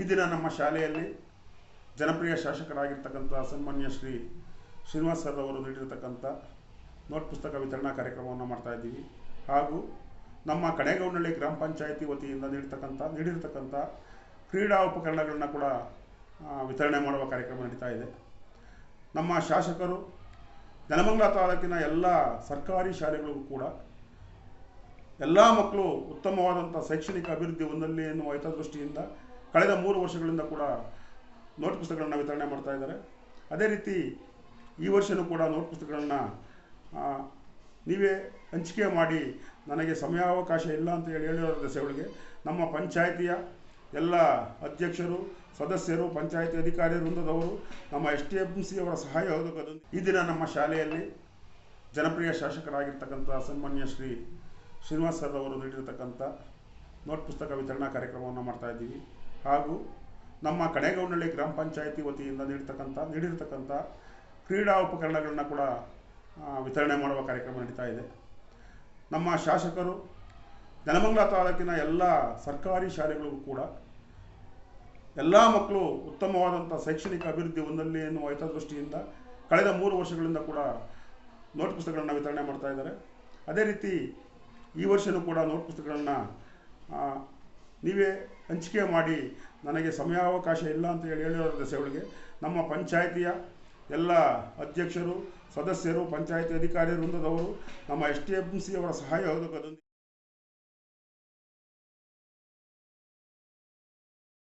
ಈ ದಿನ ನಮ್ಮ ಶಾಲೆಯಲ್ಲಿ ಜನಪ್ರಿಯ ಶಾಸಕರಾಗಿರ್ತಕ್ಕಂಥ ಸನ್ಮಾನ್ಯ ಶ್ರೀ ಶ್ರೀನಿವಾಸ್ ಸರ್ ಅವರು ನೀಡಿರತಕ್ಕಂಥ ನೋಟ್ ಪುಸ್ತಕ ವಿತರಣಾ ಕಾರ್ಯಕ್ರಮವನ್ನು ಮಾಡ್ತಾ ಇದ್ದೀವಿ. ಹಾಗೂ ನಮ್ಮ ಕಡೆಗೌನಹಳ್ಳಿ ಗ್ರಾಮ ಪಂಚಾಯಿತಿ ವತಿಯಿಂದ ನೀಡಿರ್ತಕ್ಕಂಥ ನೀಡಿರ್ತಕ್ಕಂಥ ಕ್ರೀಡಾ ಉಪಕರಣಗಳನ್ನ ಕೂಡ ವಿತರಣೆ ಮಾಡುವ ಕಾರ್ಯಕ್ರಮ ನಡೀತಾ ಇದೆ. ನಮ್ಮ ಶಾಸಕರು ನೆಲಮಂಗಲ ತಾಲೂಕಿನ ಎಲ್ಲ ಸರ್ಕಾರಿ ಶಾಲೆಗಳಿಗೂ ಕೂಡ ಎಲ್ಲ ಮಕ್ಕಳು ಉತ್ತಮವಾದಂಥ ಶೈಕ್ಷಣಿಕ ಅಭಿವೃದ್ಧಿ ಹೊಂದಲಿ ಎನ್ನುವ ಹಿತದೃಷ್ಟಿಯಿಂದ ಕಳೆದ ಮೂರು ವರ್ಷಗಳಿಂದ ಕೂಡ ನೋಟ್ ಪುಸ್ತಕಗಳನ್ನು ವಿತರಣೆ ಮಾಡ್ತಾ ಇದ್ದಾರೆ. ಅದೇ ರೀತಿ ಈ ವರ್ಷವೂ ಕೂಡ ನೋಟ್ ಪುಸ್ತಕಗಳನ್ನು ನೀವೇ ಹಂಚಿಕೆ ಮಾಡಿ, ನನಗೆ ಸಮಯಾವಕಾಶ ಇಲ್ಲ ಅಂತ ಹೇಳಿ ಹೇಳಿರೋ ದಸೆಗಳಿಗೆ ನಮ್ಮ ಪಂಚಾಯಿತಿಯ ಎಲ್ಲ ಅಧ್ಯಕ್ಷರು, ಸದಸ್ಯರು, ಪಂಚಾಯಿತಿ ಅಧಿಕಾರಿ ವೃಂದದವರು, ನಮ್ಮ ಎಸ್ ಟಿ ಎಂ ಸಿ ಅವರ ಸಹಯೋಗದೊಂದಿಗೆ ಈ ದಿನ ನಮ್ಮ ಶಾಲೆಯಲ್ಲಿ ಜನಪ್ರಿಯ ಶಾಸಕರಾಗಿರ್ತಕ್ಕಂಥ ಸನ್ಮಾನ್ಯ ಶ್ರೀ ಶ್ರೀನಿವಾಸ್ ಸರ್ ಅವರು ನೀಡಿರತಕ್ಕಂಥ ನೋಟ್ ಪುಸ್ತಕ ವಿತರಣಾ ಕಾರ್ಯಕ್ರಮವನ್ನು ಮಾಡ್ತಾ ಇದ್ದೀವಿ. ಹಾಗೂ ನಮ್ಮ ಕಡೆಗೌನಹಳ್ಳಿ ಗ್ರಾಮ ಪಂಚಾಯಿತಿ ವತಿಯಿಂದ ನೀಡಿರ್ತಕ್ಕಂಥ, ನೀಡಿರತಕ್ಕಂಥ ಕ್ರೀಡಾ ಉಪಕರಣಗಳನ್ನ ಕೂಡ ವಿತರಣೆ ಮಾಡುವ ಕಾರ್ಯಕ್ರಮ ನಡೀತಾ ಇದೆ. ನಮ್ಮ ಶಾಸಕರು ನೆಲಮಂಗಲ ತಾಲೂಕಿನ ಎಲ್ಲ ಸರ್ಕಾರಿ ಶಾಲೆಗಳಿಗೂ ಕೂಡ ಎಲ್ಲ ಮಕ್ಕಳು ಉತ್ತಮವಾದಂಥ ಶೈಕ್ಷಣಿಕ ಅಭಿವೃದ್ಧಿ ಹೊಂದಲಿ ಎನ್ನುವ ಹಿತದೃಷ್ಟಿಯಿಂದ ಕಳೆದ ಮೂರು ವರ್ಷಗಳಿಂದ ಕೂಡ ನೋಟ್ ಪುಸ್ತಕಗಳನ್ನು ವಿತರಣೆ ಮಾಡ್ತಾ ಇದ್ದಾರೆ. ಅದೇ ರೀತಿ ಈ ವರ್ಷವೂ ಕೂಡ ನೋಟ್ ಪುಸ್ತಕಗಳನ್ನು ನೀವೇ ಹಂಚಿಕೆ ಮಾಡಿ, ನನಗೆ ಸಮಯಾವಕಾಶ ಇಲ್ಲ ಅಂತ ಹೇಳಿ ಹೇಳಿರೋ ಸೇವಳಿಗೆ ನಮ್ಮ ಪಂಚಾಯಿತಿಯ ಎಲ್ಲ ಅಧ್ಯಕ್ಷರು, ಸದಸ್ಯರು, ಪಂಚಾಯಿತಿ ಅಧಿಕಾರಿ ವೃಂದದವರು, ನಮ್ಮ ಎಸ್ ಟಿ ಎಂ ಸಿ ಅವರ ಸಹಯೋಗದೊಂದಿಗೆ